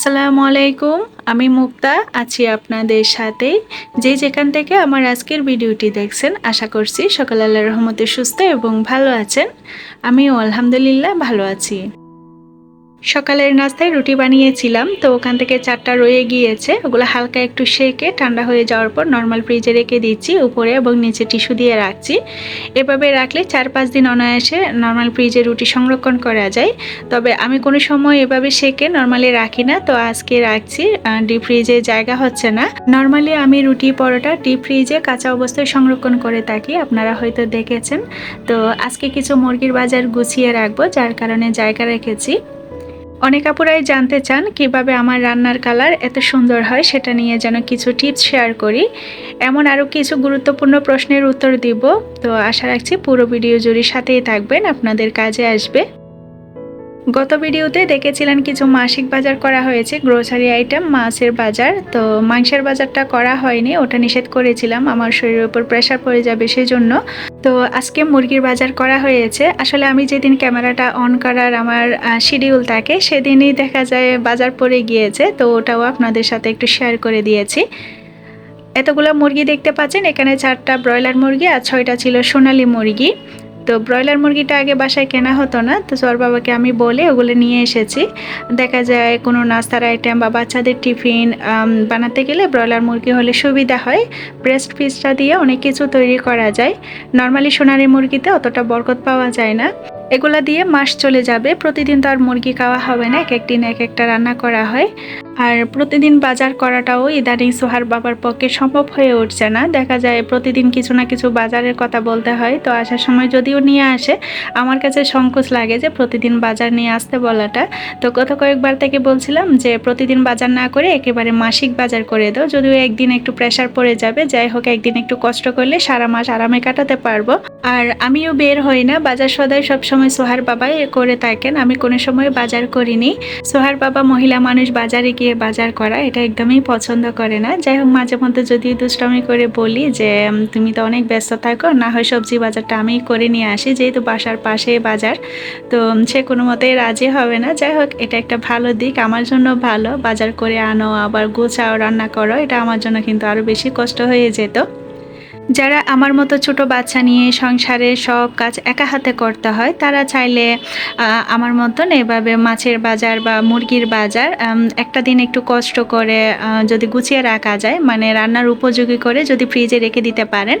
আসসালামু আলাইকুম, আমি মুক্তা, আছি আপনাদের সাথে। যে যেখান থেকে আমার আজকের ভিডিওটি দেখছেন, আশা করছি সকাল আল্লাহ রহমতে সুস্থ এবং ভালো আছেন। আমিও আলহামদুলিল্লাহ ভালো আছি। সকালের নাস্তায় রুটি বানিয়েছিলাম, তো ওখান থেকে চারটা রয়ে গিয়েছে। ওগুলো হালকা একটু সেকে ঠান্ডা হয়ে যাওয়ার পর নর্মাল ফ্রিজে রেখে দিচ্ছি, উপরে এবং নিচে টিস্যু দিয়ে রাখছি। এভাবে রাখলে চার পাঁচ দিন অনায়াসে নর্মাল ফ্রিজে রুটি সংরক্ষণ করা যায়। তবে আমি কোনো সময় এভাবে সেকে নর্মালি রাখি না, তো আজকে রাখছি ডিপ ফ্রিজে জায়গা হচ্ছে না। নর্মালি আমি রুটি পরোটা ডিপ ফ্রিজে কাঁচা অবস্থায় সংরক্ষণ করে থাকি, আপনারা হয়তো দেখেছেন। তো আজকে কিছু মুরগির বাজার গুছিয়ে রাখব, যার কারণে জায়গা রেখেছি। অনেক আপুরাই জানতে চান কীভাবে আমার রান্নার কালার এত সুন্দর হয়, সেটা নিয়ে যেন কিছু টিপস শেয়ার করি। এমন আরও কিছু গুরুত্বপূর্ণ প্রশ্নের উত্তর দিব। তো আশা রাখছি পুরো ভিডিও জুড়ে সাথেই থাকবেন, আপনাদের কাজে আসবে। গত ভিডিওতে দেখেছিলেন কিছু মাসিক বাজার করা হয়েছে গ্রোসারি আইটেম মাছের বাজার। তো মাংসের বাজারটা করা হয়নি, ওটা নিষেধ করেছিলাম, আমার শরীরের উপর প্রেশার পড়ে যাবে সেই জন্য তো আজকে মুরগির বাজার করা হয়েছে, আসলে আমি যেদিন ক্যামেরাটা অন করার আমার শিডিউল থাকে, সেদিনই দেখা যায় বাজার পড়ে গিয়েছে, তো ওটাও আপনাদের সাথে একটু শেয়ার করে দিয়েছি। এতগুলো মুরগি দেখতে পাচ্ছেন, এখানে চারটা ব্রয়লার মুরগি আর ছয়টা ছিল সোনালি মুরগি। তো ব্রয়লার মুরগিটা আগে বাসায় কেনা হতো না, তো সর বাবাকে আমি বলে ওগুলো নিয়ে এসেছি। দেখা যায় কোনো নাস্তার আইটেম বা বাচ্চাদের টিফিন বানাতে গেলে ব্রয়লার মুরগি হলে সুবিধা হয়। ব্রেস্ট পিসটা দিয়ে অনেক কিছু তৈরি করা যায়। নর্মালি সোনারি মুরগিতে অতটা বরকত পাওয়া যায় না। এগুলা দিয়ে মাস চলে যাবে, প্রতিদিন তো আর মুরগি খাওয়া হবে না, এক একদিন এক একটা রান্না করা হয়। আর প্রতিদিন বাজার করাটাও ইদানিং সোহার বাবার পক্ষে সম্ভব হয়ে উঠছে না। দেখা যায় প্রতিদিন কিছু না কিছু বাজারের কথা বলতে হয়। তো আসার সময় যদিও নিয়ে আসে, আমার কাছে সংকোচ লাগে যে প্রতিদিন বাজার নিয়ে আসতে বলাটা। তো গত কয়েকবার থেকে বলছিলাম যে প্রতিদিন বাজার না করে একেবারে মাসিক বাজার করে দাও। যদিও একদিন একটু প্রেশার পড়ে যাবে, যাই হোক একদিন একটু কষ্ট করলে সারা মাস আরামে কাটাতে পারব। আর আমিও বের হই না, বাজার সদাই সবসময় সোহার বাবাই করে থাকেন। আমি কোনো সময় বাজার করিনি। সোহার বাবা মহিলা মানুষ বাজারে গিয়ে বাজার করা, এটা একদমই পছন্দ করে না। যাই হোক, মাঝে মধ্যে যদি দুষ্টামি করে বলি যে তুমি তো অনেক ব্যস্ত থাকো, না হয় সবজি বাজারটা আমি করে নিয়ে আসি, যেহেতু বাসার পাশে বাজার, তো সে কোনো মতেই রাজি হবে না। যাই হোক, এটা একটা ভালো দিক, আমার জন্য ভালো। বাজার করে আনো, আবার গোছাও, রান্না করো, এটা আমার জন্য কিন্তু আরও বেশি কষ্ট হয়ে যেত। যারা আমার মতো ছোট বাচ্চা নিয়ে সংসারের সব কাজ একা হাতে করতে হয়, তারা চাইলে আমার মতন এভাবে মাছের বাজার বা মুরগির বাজার একটা দিন একটু কষ্ট করে যদি গুছিয়ে রাখা যায় মানে রান্নার উপযোগী করে যদি ফ্রিজে রেখে দিতে পারেন।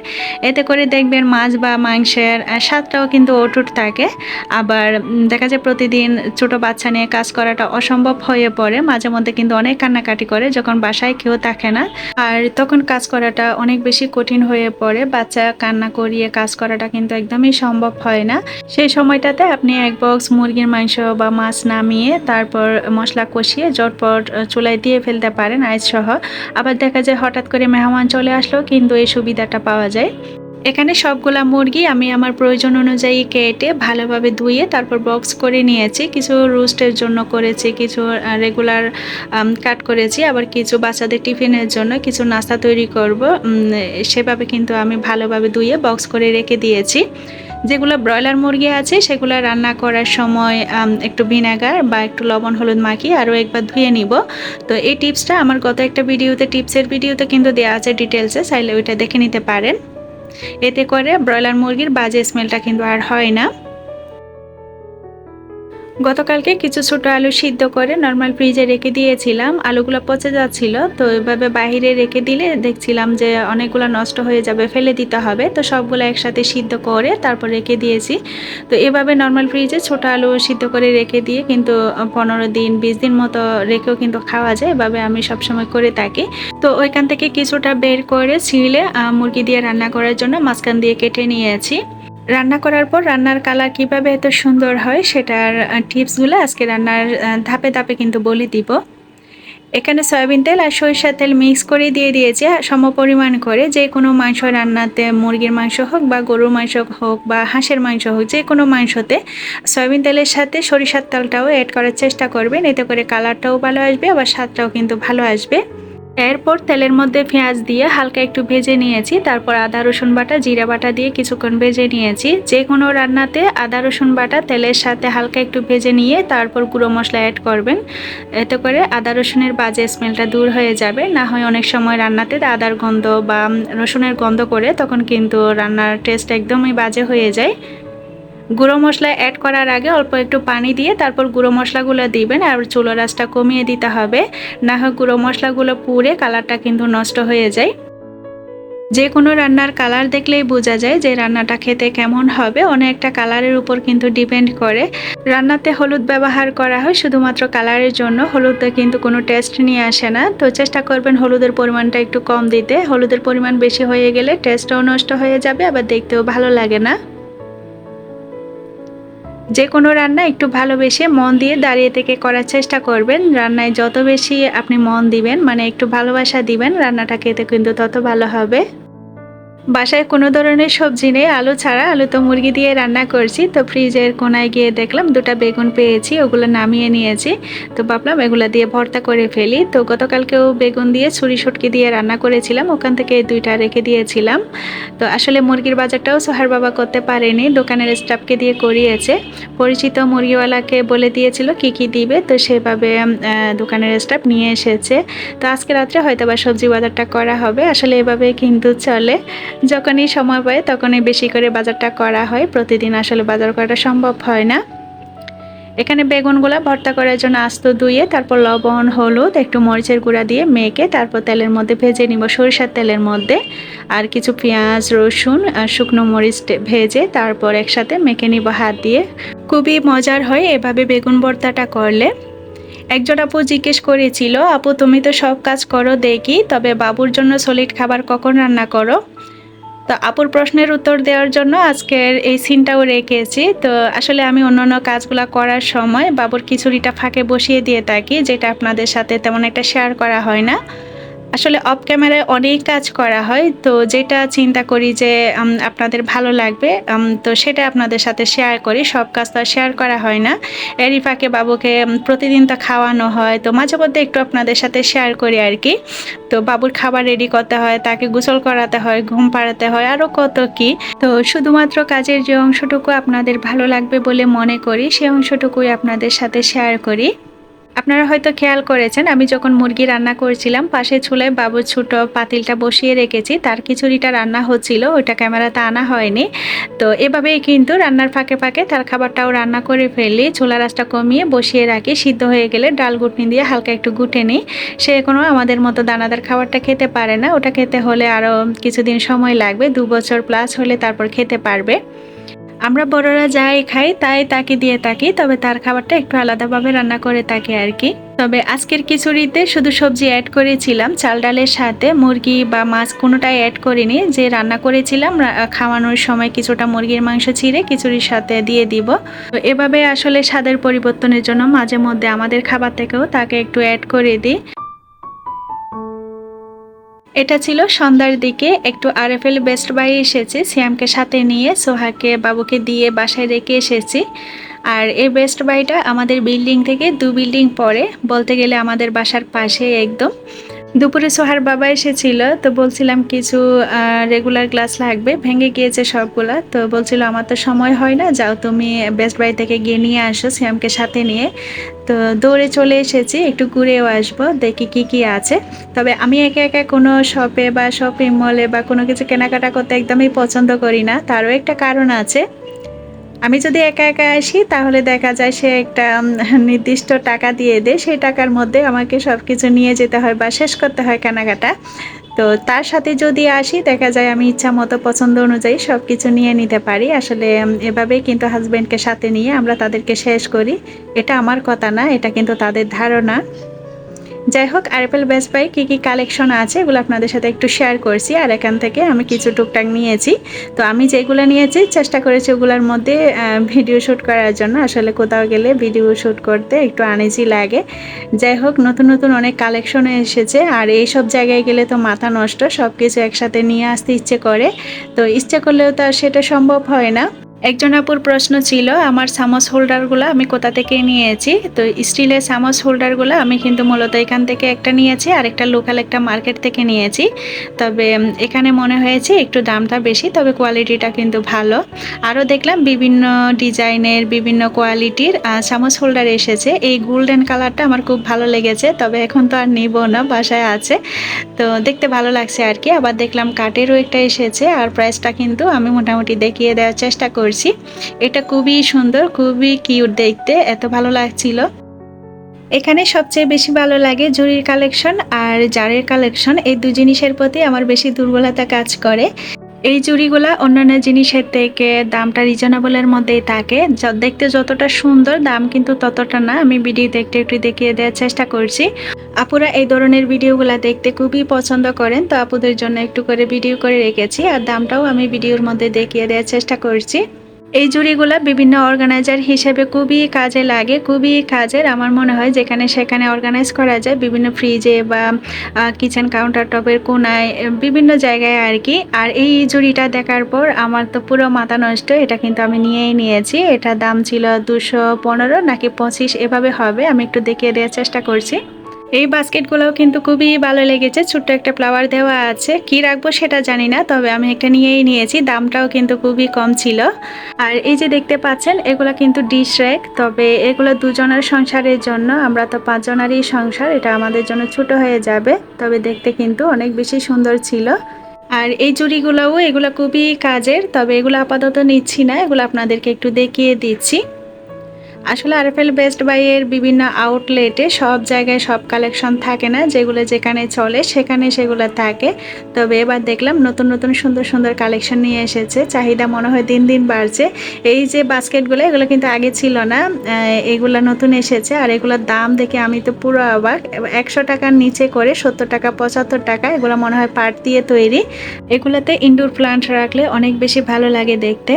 এতে করে দেখবেন মাছ বা মাংসের স্বাদটাও কিন্তু অটুট থাকে। আবার দেখা যায় প্রতিদিন ছোট বাচ্চা নিয়ে কাজ করাটা অসম্ভব হয়ে পড়ে। মাঝে মধ্যে কিন্তু অনেক কান্নাকাটি করে যখন বাসায় কেউ থাকে না। আর তখন কাজ করাটা অনেক বেশি কঠিন হয়ে পরে বাচ্চা কান্না করিয়ে কাজ করাটা কিন্তু একদমই সম্ভব হয় না। সেই সময়টাতে আপনি এক বক্স মুরগির মাংস বা মাছ নামিয়ে তারপর মশলা কষিয়ে জটপট চুলায় দিয়ে ফেলতে পারেন আইস সহ আবার দেখা যায় হঠাৎ করে মেহমান চলে আসলো কিন্তু এই সুবিধাটা পাওয়া যায়। এখানে সবগুলা মুরগি আমি আমার প্রয়োজন অনুযায়ী কেটে ভালোভাবে ধুয়ে তারপর বক্স করে নিয়েছি। কিছু রোস্টের জন্য করেছি, কিছু রেগুলার কাট করেছি। আবার কিছু বাচ্চাদের টিফিনের জন্য কিছু নাস্তা তৈরি করব। সেভাবে কিন্তু আমি ভালোভাবে ধুয়ে বক্স করে রেখে দিয়েছি। যেগুলো ব্রয়লার মুরগি আছে, সেগুলো রান্না করার সময় একটু ভিনেগার বা একটু লবণ, হলুদ মাখিয়ে আরও একবার ধুয়ে নিব। তো এই টিপসটা আমার গত একটা ভিডিওতে টিপসের ভিডিওতে কিন্তু দেওয়া আছে ডিটেলসে চাইলে ওইটা দেখে নিতে পারেন। এতে করে ব্রয়লার মুরগির বাজে স্মেলটা কিন্তু আর হয় না। গতকালকে কিছু ছোট আলু সিদ্ধ করে নর্মাল ফ্রিজে রেখে দিয়েছিলাম। আলুগুলো পচে যাচ্ছিল, তো এভাবে বাহিরে রেখে দিলে দেখছিলাম যে অনেকগুলো নষ্ট হয়ে যাবে, ফেলে দিতে হবে। তো সবগুলো একসাথে সিদ্ধ করে তারপর রেখে দিয়েছি। তো এভাবে নর্মাল ফ্রিজে ছোট আলু সিদ্ধ করে রেখে দিয়ে কিন্তু পনেরো দিন, বিশ দিন মতো রেখেও কিন্তু খাওয়া যায়। এভাবে আমি সবসময় করে থাকি। তো ওইখান থেকে কিছুটা বের করে ছিঁড়লে মুরগি দিয়ে রান্না করার জন্য মাঝখান দিয়ে কেটে নিয়েছি। রান্না করার পর রান্নার কালার কীভাবে এত সুন্দর হয় সেটার টিপসগুলো আজকে রান্নার ধাপে ধাপে কিন্তু বলে দিব। এখানে সয়াবিন তেল আর সরিষার তেল মিক্স করে দিয়ে দিয়েছি সম পরিমাণ করে যে কোনো মাংস রান্নাতে, মুরগির মাংস হোক বা গরুর মাংস হোক বা হাঁসের মাংস হোক, যে কোনো মাংসতে সয়াবিন তেলের সাথে সরিষার তেলটাও অ্যাড করার চেষ্টা করবেন, এতে করে কালারটাও ভালো আসবে, আবার স্বাদটাও কিন্তু ভালো আসবে। এরপর তেলের মধ্যে পেঁয়াজ দিয়ে হালকা একটু ভেজে নিয়েছি। তারপর আদা, রসুন বাটা, জিরা বাটা দিয়ে কিছুক্ষণ ভেজে নিয়েছি। যে কোনো রান্নাতে আদা, রসুন বাটা তেলের সাথে হালকা একটু ভেজে নিয়ে তারপর গুঁড়ো মশলা অ্যাড করবেন। এতে করে আদা, রসুনের বাজে স্মেলটা দূর হয়ে যাবে। না হয় অনেক সময় রান্নাতে আদার গন্ধ বা রসুনের গন্ধ করে, তখন কিন্তু রান্নার টেস্ট একদমই বাজে হয়ে যায়। গুঁড়ো মশলা অ্যাড করার আগে অল্প একটু পানি দিয়ে তারপর গুঁড়ো মশলাগুলো দিবেন আর চুলো রাসটা কমিয়ে দিতে হবে। না হয় গুঁড়ো মশলাগুলো পুড়ে কালারটা কিন্তু নষ্ট হয়ে যায়। যে কোনো রান্নার কালার দেখলেই বোঝা যায় যে রান্নাটা খেতে কেমন হবে। অনেকটা কালারের উপর কিন্তু ডিপেন্ড করে। রান্নাতে হলুদ ব্যবহার করা হয়, শুধুমাত্র কালারের জন্য। হলুদে কিন্তু কোনো টেস্ট নিয়ে আসে না। তো চেষ্টা করবেন হলুদের পরিমাণটা একটু কম দিতে। হলুদের পরিমাণ বেশি হয়ে গেলে টেস্টটাও নষ্ট হয়ে যাবে, আবার দেখতেও ভালো লাগে না। যে কোনো রান্না একটু ভালোবেসে মন দিয়ে দাঁড়িয়ে থেকে করার চেষ্টা করবেন। রান্নায় যত বেশি আপনি মন দিবেন মানে একটু ভালোবাসা দিবেন, রান্নাটা খেতে কিন্তু তত ভালো হবে। বাসায় কোনো ধরনের সবজি নেই, আলু ছাড়া। আলু তো মুরগি দিয়ে রান্না করছি, তো ফ্রিজের কোনায় গিয়ে দেখলাম দুটা বেগুন পেয়েছি, ওগুলো নামিয়ে নিয়েছি। তো ভাবলাম এগুলো দিয়ে ভর্তা করে ফেলি। তো গতকালকেও বেগুন দিয়ে ছুরি সটকি দিয়ে রান্না করেছিলাম, ওখান থেকে দুইটা রেখে দিয়েছিলাম। তো আসলে মুরগির বাজারটাও সোহার বাবা করতে পারেনি, দোকানের স্টাফকে দিয়ে করিয়েছে। পরিচিত মুরগিওয়ালাকে বলে দিয়েছিল কি কি দিবে, তো সেভাবে দোকানের স্টাফ নিয়ে এসেছে। তো আজকে রাত্রে হয়তো বা সবজি বাজারটা করা হবে, আসলে এভাবে কিন্তু চলে। যখনই সময় পায় তখনই বেশি করে বাজারটা করা হয়। প্রতিদিন আসলে বাজার করাটা সম্ভব হয় না। এখানে বেগুনগুলো ভর্তা করার জন্য আস্ত ধুয়ে, তারপর লবণ, হলুদ, একটু মরিচের গুঁড়া দিয়ে মেখে, তারপর তেলের মধ্যে ভেজে নিব সরিষার তেলের মধ্যে। আর কিছু পেঁয়াজ, রসুন শুকনো মরিচ ভেজে, তারপর একসাথে মেখে নিব হাত দিয়ে। খুবই মজার হয় এভাবে বেগুন ভর্তাটা করলে। একজন আপু জিজ্ঞেস করেছিল, আপু, তুমি তো সব কাজ করো দেখি, তবে বাবুর জন্য সলিড খাবার কখন রান্না করো? তো আপুর প্রশ্নের উত্তর দেওয়ার জন্য আজকের এই সিনটাও রেখেছি। তো আসলে আমি অন্য অন্য কাজগুলো করার সময় বাবুর খিচুড়িটা ফাঁকে বসিয়ে দিয়ে থাকি, যেটা আপনাদের সাথে তেমন একটা শেয়ার করা হয় না। আসলে অফ ক্যামেরায় অনেক কাজ করা হয়, তো যেটা চিন্তা করি যে আপনাদের ভালো লাগবে তো সেটা আপনাদের সাথে শেয়ার করি, সব কাজ তো শেয়ার করা হয় না। এরই ফাঁকে বাবুকে প্রতিদিন তো খাওয়ানো হয়, তো মাঝে মধ্যে একটু আপনাদের সাথে শেয়ার করি আর কি। তো বাবুর খাবার রেডি করতে হয়, তাকে গোসল করাতে হয়, ঘুম পাড়াতে হয় আরও কত কি। তো শুধুমাত্র কাজের যে অংশটুকু আপনাদের ভালো লাগবে বলে মনে করি সেই অংশটুকুই আপনাদের সাথে শেয়ার করি। আপনারা হয়তো খেয়াল করেছেন, আমি যখন মুরগি রান্না করেছিলাম, পাশে চুলায় বাবুর ছোট পাতিলটা বসিয়ে রেখেছি, তার খিচুড়িটা রান্না হচ্ছিল ওইটা ক্যামেরাতে আনা হয়নি। তো এভাবেই কিন্তু রান্নার ফাঁকে ফাঁকে তার খাবারটাও রান্না করে ফেলি চুলা রাসটা কমিয়ে বসিয়ে রাখি, সিদ্ধ হয়ে গেলে ডাল গুটনি দিয়ে হালকা একটু গুটে নিই। সে কোনো আমাদের মতো দানাদার খাবারটা খেতে পারে না, ওটা খেতে হলে আরও কিছুদিন সময় লাগবে, দু বছর প্লাস হলে তারপর খেতে পারবে। আমরা বড়রা যাই খাই, তাই তাকে দিয়ে থাকি, তবে তার খাবারটা একটু আলাদাভাবে রান্না করে থাকি আর কি। তবে আজকের খিচুড়িতে শুধু সবজি অ্যাড করেছিলাম, চাল ডালের সাথে মুরগি বা মাছ কোনোটাই অ্যাড করিনি। যে রান্না করেছিলাম খাওয়ানোর সময় কিছুটা মুরগির মাংস ছিঁড়ে খিচুড়ির সাথে দিয়ে দিব। তো এভাবে আসলে স্বাদের পরিবর্তনের জন্য মাঝে মধ্যে আমাদের খাবার থেকেও তাকে একটু অ্যাড করে দিই। এটা ছিল সন্ধ্যার দিকে। একটু আরএফএল বেস্ট বাই এসেছি। সিয়ামকে সাথে নিয়ে সোহাকে বাবুকে দিয়ে বাসায় রেখে এসেছি। আর এই বেস্ট বাইটা আমাদের বিল্ডিং থেকে দু বিল্ডিং পরে, বলতে গেলে আমাদের বাসার পাশে একদম। দুপুরে সোহার বাবা এসেছিল, তো বলছিলাম কিছু রেগুলার ক্লাস লাগবে। ভেঙে গিয়েছে সবগুলা, তো বলছিল, আমার তো সময় হয় না, যাও তুমি বেস্ট বাই থেকে গিয়ে নিয়ে আসো শ্যামকে সাথে নিয়ে। তো দৌড়ে চলে এসেছি, একটু ঘুরেও আসব, দেখি কি কি আছে। তবে আমি একা একা কোনো শপে বা শপিং মলে বা কোনো কিছু কেনাকাটা করতে একদমই পছন্দ করি না। তারও একটা কারণ আছে আমি যদি একা একা আসি, তাহলে দেখা যায় সে একটা নির্দিষ্ট টাকা দিয়ে দেয়। সেই টাকার মধ্যে আমাকে সব কিছু নিয়ে যেতে হয় বা শেষ করতে হয় কেনাকাটা। তো তার সাথে যদি আসি, দেখা যায় আমি ইচ্ছা মতো পছন্দ অনুযায়ী সব কিছু নিয়ে নিতে পারি। আসলে এভাবেই কিন্তু হাজব্যান্ডকে সাথে নিয়ে আমরা তাদেরকে শেষ করি। এটা আমার কথা না, এটা কিন্তু তাদের ধারণা। যাই হোক আরএফএল বেস্ট বাই কী কী কালেকশন আছে এগুলো আপনাদের সাথে একটু শেয়ার করছি। আর এখান থেকে আমি কিছু টুকটাক নিয়েছি। তো আমি যেগুলো নিয়েছি, চেষ্টা করেছি ওগুলোর মধ্যে ভিডিও শ্যুট করার জন্য। আসলে কোথাও গেলে ভিডিও শ্যুট করতে একটু আনেজি লাগে। যাই হোক নতুন নতুন অনেক কালেকশন এসেছে। আর এই সব জায়গায় গেলে তো মাথা নষ্ট সব কিছু একসাথে নিয়ে আসতে ইচ্ছে করে। তো ইচ্ছে করলেও তো সেটা সম্ভব হয় না। একজন আপুর প্রশ্ন ছিল, আমার সামস হোল্ডারগুলো আমি কোথা থেকে নিয়েছি? তো স্টিলের সামস হোল্ডারগুলো আমি কিন্তু মূলত এখান থেকে একটা নিয়েছি, আর একটা লোকাল একটা মার্কেট থেকে নিয়েছি। তবে এখানে মনে হয়েছে একটু দামটা বেশি, তবে কোয়ালিটিটা কিন্তু ভালো। আরও দেখলাম বিভিন্ন ডিজাইনের, বিভিন্ন কোয়ালিটির সামস হোল্ডার এসেছে। এই গোল্ডেন কালারটা আমার খুব ভালো লেগেছে, তবে এখন তো আর নিব না, বাসায় আছে। তো দেখতে ভালো লাগছে আর কি। আবার দেখলাম কাঠেরও একটা এসেছে, আর প্রাইসটা কিন্তু আমি মোটামুটি দেখিয়ে দেওয়ার চেষ্টা করছি। এটা খুবই সুন্দর, খুবই কিউট দেখতে, এত ভালো লাগছিল। এখানে সবচেয়ে বেশি ভালো লাগে জুরির কালেকশন আর জারের কালেকশন এই দু জিনিসের প্রতি আমার বেশি দুর্বলতা কাজ করে। এই জুড়িগুলা অন্যান্য জিনিসের থেকে দামটা রিজনেবলের মধ্যেই থাকে। দেখতে যতটা সুন্দর, দাম কিন্তু ততটা না। আমি ভিডিওতে একটু একটু দেখিয়ে দেওয়ার চেষ্টা করছি। আপুরা এই ধরনের ভিডিওগুলো দেখতে খুবই পছন্দ করেন, তো আপুদের জন্য একটু করে ভিডিও করে রেখেছি। আর দামটাও আমি ভিডিওর মধ্যে দেখিয়ে দেওয়ার চেষ্টা করছি। এই জুড়িগুলা বিভিন্ন অর্গানাইজার হিসেবে খুবই কাজে লাগে, খুবই কাজের। আমার মনে হয় যেখানে সেখানে অর্গানাইজ করা যায়। বিভিন্ন ফ্রিজে বা কিচেন কাউন্টার টপের কোনায় বিভিন্ন জায়গায় আর কি। আর এই জুড়িটা দেখার পর আমার তো পুরো মাথা নষ্ট, এটা কিন্তু আমি নিয়েই নিয়েছি। এটা দাম ছিল দুশো পনেরো নাকি পঁচিশ, এভাবে হবে। আমি একটু দেখিয়ে দেওয়ার চেষ্টা করছি। এই বাস্কেটগুলোও কিন্তু খুবই ভালো লেগেছে। ছোট্ট একটা ফ্লাওয়ার দেওয়া আছে। কি রাখব সেটা জানি না, তবে আমি একটা নিয়েই নিয়েছি। দামটাও কিন্তু খুবই কম ছিল। আর এই যে দেখতে পাচ্ছেন, এগুলো কিন্তু ডিশ র্যাক তবে এগুলো দুজনের সংসারের জন্য। আমরা তো পাঁচজনেরই সংসার, এটা আমাদের জন্য ছোট হয়ে যাবে, তবে দেখতে কিন্তু অনেক বেশি সুন্দর ছিল। আর এই জুড়িগুলোও এগুলো খুবই কাজের, তবে এগুলো আপাতত নিচ্ছি না। এগুলো আপনাদেরকে একটু দেখিয়ে দিচ্ছি। আসলে আরএফএল বেস্ট বাইয়ের বিভিন্ন আউটলেটে সব জায়গায় সব কালেকশন থাকে না। যেগুলো যেখানে চলে সেখানে সেগুলো থাকে। তবে এবার দেখলাম নতুন নতুন, সুন্দর সুন্দর কালেকশন নিয়ে এসেছে। চাহিদা মনে হয় দিন দিন বাড়ছে। এই যে বাস্কেটগুলো, এগুলো কিন্তু আগে ছিল না। এগুলো নতুন এসেছে। আর এগুলোর দাম দেখে আমি তো পুরো অবাক। একশো টাকার নিচে করে সত্তর টাকা, পঁচাত্তর টাকা এগুলো মনে হয় পাট দিয়ে তৈরি। এগুলোতে ইনডোর প্লান্ট রাখলে অনেক বেশি ভালো লাগে দেখতে।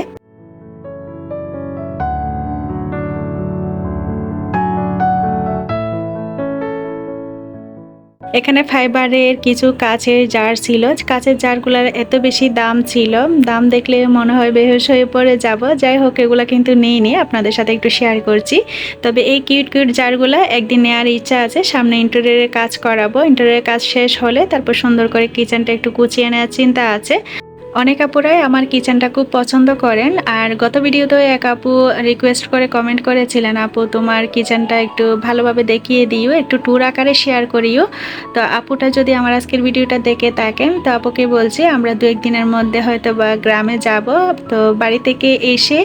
এখানে ফাইবারের কিছু কাচের জার ছিল। কাচের জারগুলার এত বেশি দাম ছিল। দাম দেখলে মনে হয় বেহস হয়ে পড়ে যাব। যাই হোক, এগুলো কিন্তু নেই নিয়ে আপনাদের সাথে একটু শেয়ার করছি। তবে এই কিউট কিউট জারগুলো একদিন নেওয়ার ইচ্ছা আছে। সামনে ইন্টারিয়ারের কাজ করাবো। ইন্টারিয়ারের কাজ শেষ হলে তারপর সুন্দর করে কিচেনটা একটু কুচিয়ে নেওয়ার চিন্তা আছে। অনেক আপুরাই আমার কিচেনটা খুব পছন্দ করেন। আর গত ভিডিওতেও এক আপু রিকোয়েস্ট করে কমেন্ট করেছিলেন, আপু, তোমার কিচেনটা একটু ভালোভাবে দেখিয়ে দিও, একটু ট্যুর আকারে শেয়ার করিও। তো আপুটা যদি আমার আজকের ভিডিওটা দেখে থাকেন, তো আপুকে বলছি, আমরা দু একদিনের মধ্যে হয়তো বা গ্রামে যাব। তো বাড়ি থেকে এসে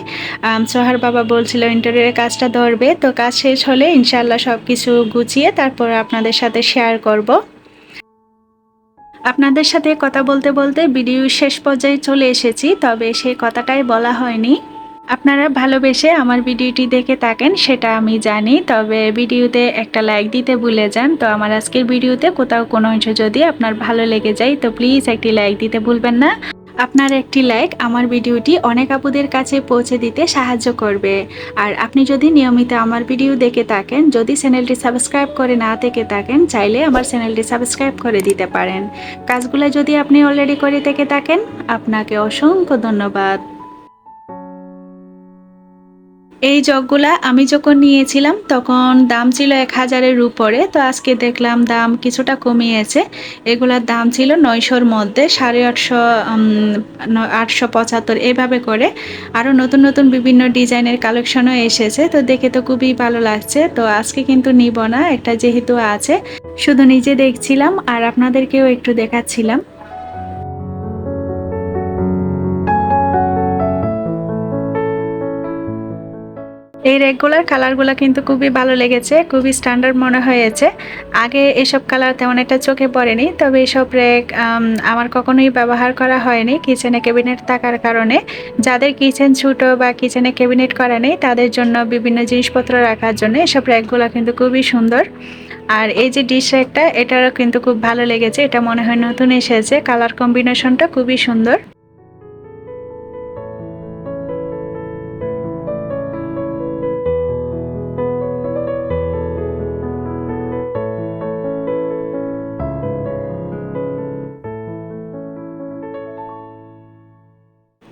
সোহার বাবা বলছিল ইন্টারভিউয়ের কাজটা ধরবে। তো কাজ শেষ হলে ইনশাল্লাহ সব কিছু গুছিয়ে তারপর আপনাদের সাথে শেয়ার করব। আপনাদের সাথে কথা বলতে বলতে ভিডিও শেষ পর্যায়ে চলে এসেছি, তবে সেই কথাটাই বলা হয়নি। আপনারা ভালোবেসে আমার ভিডিওটি দেখে থাকেন, সেটা আমি জানি, তবে ভিডিওতে একটা লাইক দিতে ভুলে যান। তো আমার আজকের ভিডিওতে কোথাও কোনো অংশ যদি আপনার ভালো লেগে যায়, তো প্লিজ একটি লাইক দিতে ভুলবেন না। আপনার একটি লাইক আমার ভিডিওটি অনেক আপুদের কাছে পৌঁছে দিতে সাহায্য করবে। আর আপনি যদি নিয়মিত আমার ভিডিও দেখে থাকেন, যদি চ্যানেলটি সাবস্ক্রাইব করে না থেকে থাকেন, চাইলে আমার চ্যানেলটি সাবস্ক্রাইব করে দিতে পারেন। কাজগুলো যদি আপনি অলরেডি করে থেকে থাকেন, আপনাকে অসংখ্য ধন্যবাদ। এই জগগুলা আমি যখন নিয়েছিলাম, তখন দাম ছিল এক হাজারের উপরে। তো আজকে দেখলাম দাম কিছুটা কমিয়েছে। এগুলার দাম ছিল নয়শোর মধ্যে, সাড়ে আটশো আটশো পঁচাত্তর, এভাবে করে। আরও নতুন নতুন বিভিন্ন ডিজাইনের কালেকশনও এসেছে। তো দেখে তো খুবই ভালো লাগছে। তো আজকে কিন্তু নিব না, একটা যেহেতু আছে। শুধু নিজে দেখছিলাম আর আপনাদেরকেও একটু দেখাচ্ছিলাম। এই রেগুলার কালারগুলো কিন্তু খুবই ভালো লেগেছে, খুবই স্ট্যান্ডার্ড মনে হয়েছে। আগে এসব কালার তেমন একটা চোখে পড়েনি, তবে এসব রেক আমার কখনোই ব্যবহার করা হয়নি কিচেনে ক্যাবিনেট থাকার কারণে। যাদের কিচেন ছোটো বা কিচেনে ক্যাবিনেট করা নেই, তাদের জন্য বিভিন্ন জিনিসপত্র রাখার জন্য এসব র্যাকগুলো কিন্তু খুবই সুন্দর। আর এই যে ডিশ র্যাকটা এটারও কিন্তু খুব ভালো লেগেছে, এটা মনে হয় নতুন এসেছে কালার কম্বিনেশনটা খুবই সুন্দর।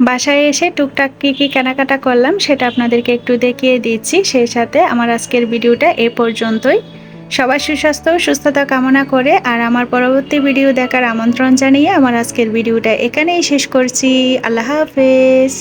বাসায় এসে টুকটাক কী কী কেনাকাটা করলাম সেটা আপনাদেরকে একটু দেখিয়ে দিচ্ছি। সেই সাথে আমার আজকের ভিডিওটা এ পর্যন্তই। সবার সুস্বাস্থ্য, সুস্থতা কামনা করে আর আমার পরবর্তী ভিডিও দেখার আমন্ত্রণ জানিয়ে আমার আজকের ভিডিওটা এখানেই শেষ করছি। আল্লাহ হাফেজ।